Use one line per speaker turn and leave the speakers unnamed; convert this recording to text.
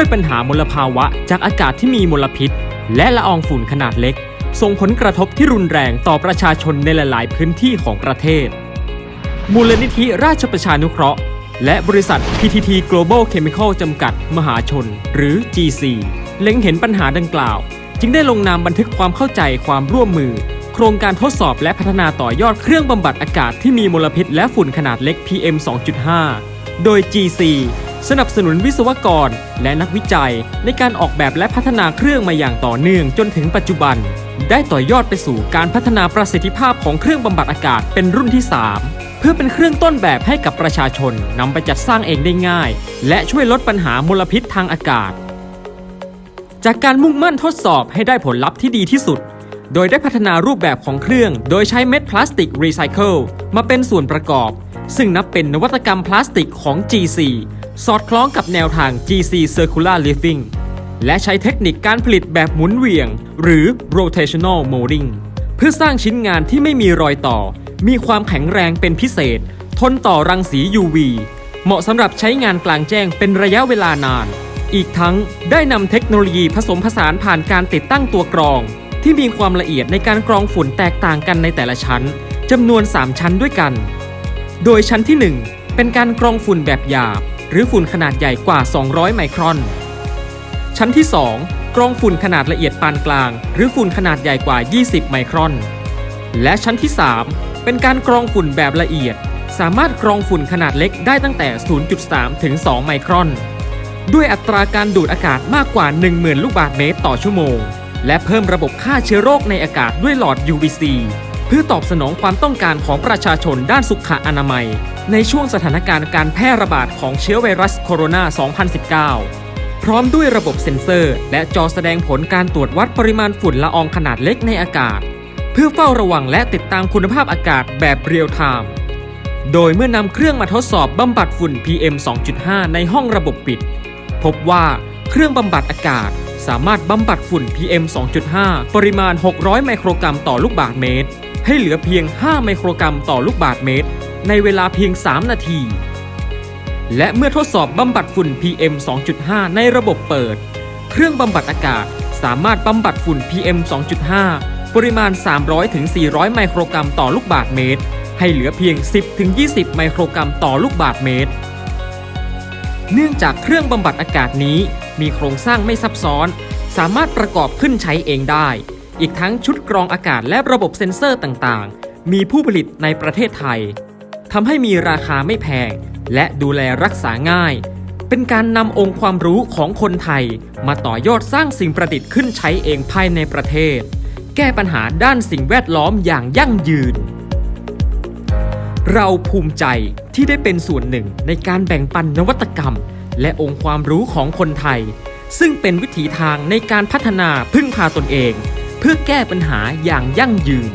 ด้วยปัญหามลภาวะจากอากาศที่มีมลพิษ และละอองฝุ่นขนาดเล็ก ส่งผลกระทบที่รุนแรงต่อประชาชนในหลาย ๆ พื้นที่ของประเทศ มูลนิธิราชประชานุเคราะห์ และบริษัท PTT Global Chemical จำกัด มหาชน หรือ GC เล็งเห็นปัญหาดังกล่าว จึงได้ลงนามบันทึกความเข้าใจความร่วมมือ โครงการทดสอบและพัฒนาต่อยอดเครื่องบำบัดอากาศที่มีมลพิษและฝุ่นขนาดเล็ก PM 2.5 โดย GC สนับสนุนวิศวกร และนักวิจัยในการออกแบบและพัฒนาเครื่องมาอย่างต่อเนื่องจนถึงปัจจุบัน ได้ต่อยอดไปสู่การพัฒนาประสิทธิภาพของเครื่องบำบัดอากาศเป็นรุ่นที่ 3 เพื่อเป็นเครื่องต้นแบบให้กับประชาชนนำไปจัดสร้างเองได้ง่าย และช่วยลดปัญหามลพิษทางอากาศ จากการมุ่งมั่นทดสอบให้ได้ผลลัพธ์ที่ดีที่สุดโดยได้พัฒนารูปแบบของเครื่อง โดยใช้เม็ดพลาสติกรีไซเคิลมาเป็นส่วนประกอบ ซึ่งนับเป็นนวัตกรรมพลาสติกของ GC สอดคล้องกับแนวทาง GC Circular Living และใช้เทคนิคการผลิตแบบหมุนเวียง หรือ rotational molding เพื่อสร้างชิ้นงานที่ไม่มีรอยต่อ มีความแข็งแรงเป็นพิเศษ ทนต่อรังสี UV เหมาะสำหรับใช้งานกลางแจ้งเป็นระยะเวลานาน อีกทั้งได้นำเทคโนโลยีผสมผสานผ่านการติดตั้งตัวกรอง ที่มีความละเอียดในการกรองฝุ่นแตกต่างกันในแต่ละชั้นจำนวน 3 ชั้นด้วยกัน โดยชั้นที่ 1 เป็นการกรองฝุ่นแบบหยาบ หรือฝุ่นขนาดใหญ่กว่า 200 ไมครอน ชั้นที่ 2 กรองฝุ่นขนาดละเอียดปานกลาง หรือฝุ่นขนาดใหญ่กว่า 20 ไมครอน และชั้นที่ 3 เป็นการกรองฝุ่นแบบละเอียด สามารถกรองฝุ่นขนาดเล็กได้ตั้งแต่ 0.3 ถึง 2 ไมครอน ด้วยอัตราการดูดอากาศมากกว่า 10,000 ลูกบาศก์เมตรต่อชั่วโมง และเพิ่มระบบฆ่าเชื้อโรคในอากาศด้วยหลอด UVC พื่อตอบสนองความต้องการของประชาชนด้านสุขอนามัย ในช่วงสถานการณ์การแพร่ระบาดของเชื้อไวรัสโคโรนา 2019 พร้อมด้วยระบบเซ็นเซอร์ และจอแสดงผลการตรวจวัดปริมาณฝุ่นละอองขนาดเล็กในอากาศ เพื่อเฝ้าระวังและติดตามคุณภาพอากาศแบบเรียลไทม์ โดยเมื่อนำเครื่องมาทดสอบบำบัดฝุ่น PM 2.5 ในห้องระบบปิด พบว่าเครื่องบำบัดอากาศสามารถบำบัดฝุ่น PM 2.5 ปริมาณ 600 ไมโครกรัมต่อลูกบาศก์เมตร ให้เหลือเพียง 5 ไมโครกรัมต่อลูกบาศก์เมตร ในเวลาเพียง 3 นาที และเมื่อทดสอบบำบัดฝุ่น PM 2.5 ในระบบเปิด เครื่องบำบัดอากาศสามารถบำบัดฝุ่น PM 2.5 ปริมาณ 300-400 ไมโครกรัมต่อลูกบาศก์เมตร ให้เหลือเพียง 10-20 ไมโครกรัมต่อลูกบาศก์เมตร เนื่องจากเครื่องบำบัดอากาศนี้ มีโครงสร้างไม่ซับซ้อน สามารถประกอบขึ้นใช้เองได้ อีกทั้งชุดกรองอากาศและระบบเซ็นเซอร์ต่างๆ มีผู้ผลิตในประเทศไทยทำให้มีราคาไม่แพง และดูแลรักษาง่าย เป็นการนำองค์ความรู้ของคนไทย มาต่อยอดสร้างสิ่งประดิษฐ์ขึ้นใช้เองภายในประเทศ แก้ปัญหาด้านสิ่งแวดล้อมอย่างยั่งยืน เราภูมิใจที่ได้เป็นส่วนหนึ่งในการแบ่งปันนวัตกรรม และองค์ความรู้ของคนไทย ซึ่งเป็นวิถีทางในการพัฒนาพึ่งพาตนเอง เพื่อแก้ปัญหาอย่างยั่งยืน